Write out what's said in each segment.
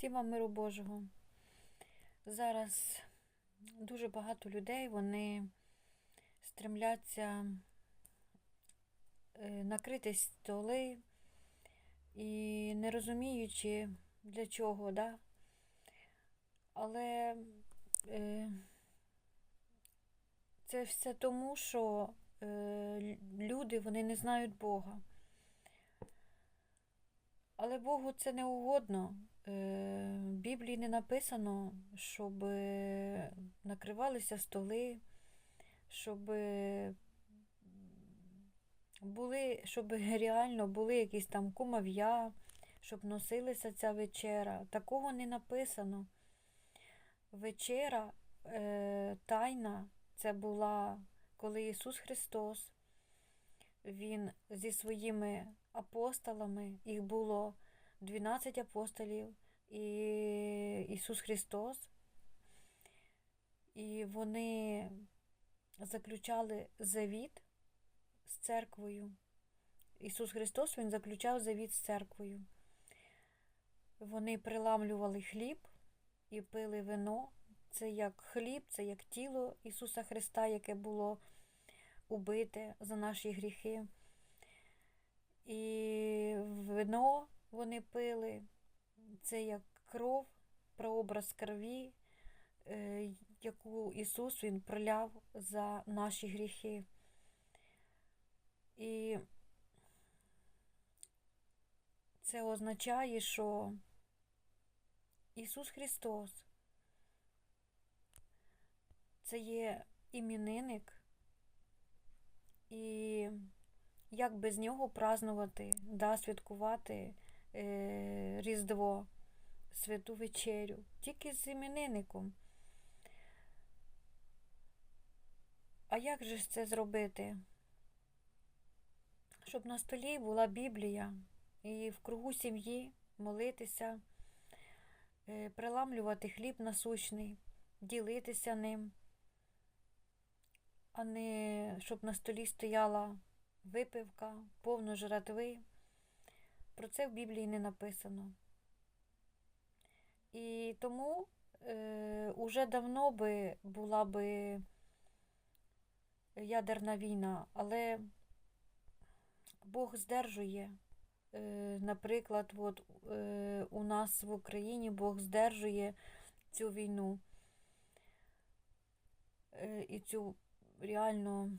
Всім вам миру Божого. Зараз дуже багато людей вони стремляться е, накрити столи і не розуміючи для чого, да? але е, це все тому, що е, люди вони не знають Бога. Але Богу це не угодно. Е, В Біблії не написано, щоб е, накривалися столи, щоб е, були, щоб реально були якісь там кумов'я, щоб носилася ця вечера. Такого не написано. Вечера е, тайна це була, коли Ісус Христос, Він зі своїми апостолами, їх було 12 апостолів, і Ісус Христос, і вони заключали завіт з церквою. Ісус Христос Він заключав завіт з церквою. Вони приламлювали хліб і пили вино. Це як хліб, це як тіло Ісуса Христа, яке було убите за наші гріхи. І вино вони пили, це як кров, прообраз крові, е, яку Ісус Він проляв за наші гріхи. І це означає, що Ісус Христос це є іменинник, і як без нього празнувати, да, святкувати е, Різдво, Святу Вечерю, тільки з іменинником. А як же ж це зробити? Щоб на столі була Біблія і в кругу сім'ї молитися, е, приламлювати хліб насущний, ділитися ним, а не щоб на столі стояла випивка, повно жратви. Про це в Біблії не написано. І тому е, уже давно би була би ядерна війна, але Бог здержує. Е, наприклад, от, е, у нас в Україні Бог здержує цю війну е, і цю реально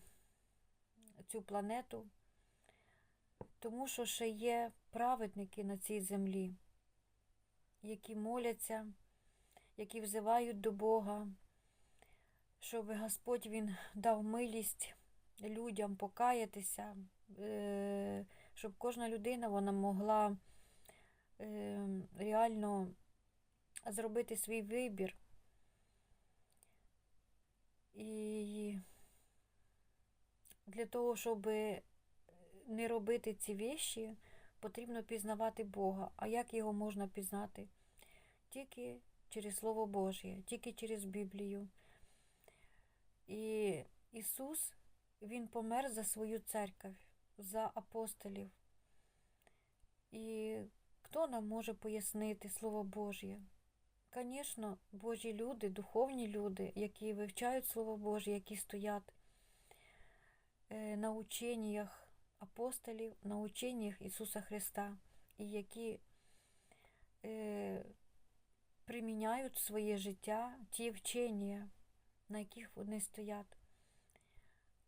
цю планету, тому що ще є праведники на цій землі, які моляться, які взивають до Бога, щоб Господь Він дав милість людям покаятися, е, щоб кожна людина вона могла е, реально зробити свій вибір. І для того, щоб не робити ці вещі, потрібно пізнавати Бога. А як його можна пізнати? Тільки через Слово Божє, тільки через Біблію. І Ісус, Він помер за свою церкву, за апостолів. І хто нам може пояснити Слово Божє? Звісно, Божі люди, духовні люди, які вивчають Слово Боже, які стоять е, на ученнях апостолів, на ученнях Ісуса Христа, і які е, приміняють своє життя ті вчення, на яких вони стоять.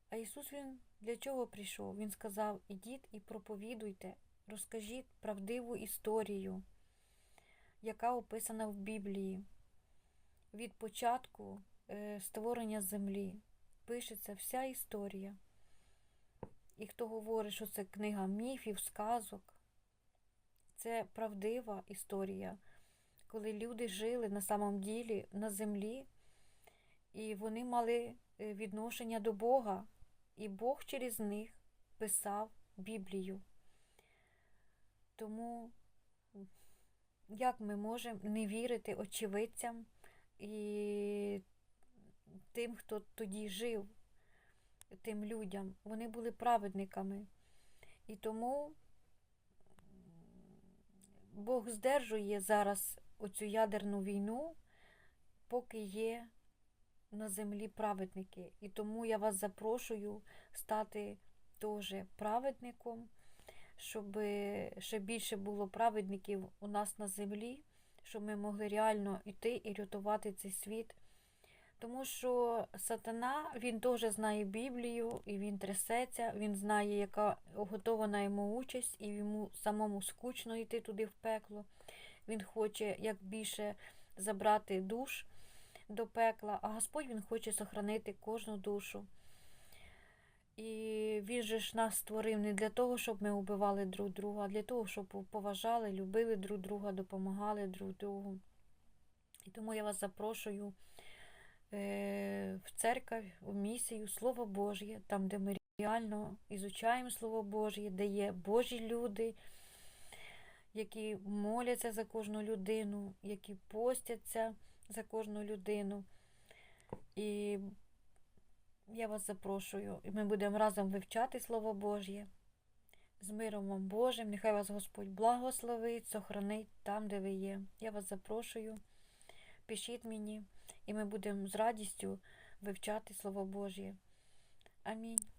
А Ісус Він для чого прийшов? Він сказав: ідіть і проповідуйте, розкажіть правдиву історію, яка описана в Біблії. Від початку е, створення землі пишеться вся історія. І хто говорить, що це книга міфів, сказок, це правдива історія, коли люди жили на самом ділі на землі, і вони мали е, відношення до Бога, і Бог через них писав Біблію. Тому як ми можемо не вірити очевидцям і тим, хто тоді жив, тим людям? Вони були праведниками. І тому Бог здержує зараз оцю ядерну війну, поки є на землі праведники. І тому я вас запрошую стати теж праведником, щоб ще більше було праведників у нас на землі, щоб ми могли реально йти і рятувати цей світ. Тому що сатана, він теж знає Біблію, і він трясеться, він знає, яка готована йому участь, і йому самому скучно йти туди в пекло. Він хоче як більше забрати душ до пекла, а Господь Він хоче сохранити кожну душу. І він же ж нас створив не для того, щоб ми убивали друг друга, а для того, щоб поважали, любили друг друга, допомагали друг другу. І тому я вас запрошую в церковь, в місію, Слово Божє, там, де ми реально ізучаємо Слово Божє, де є Божі люди, які моляться за кожну людину, які постяться за кожну людину. І я вас запрошую, і ми будемо разом вивчати Слово Божє. З миром вам Божим, нехай вас Господь благословить, сохранить там, де ви є. Я вас запрошую, пишіть мені, і ми будемо з радістю вивчати Слово Божє. Амінь.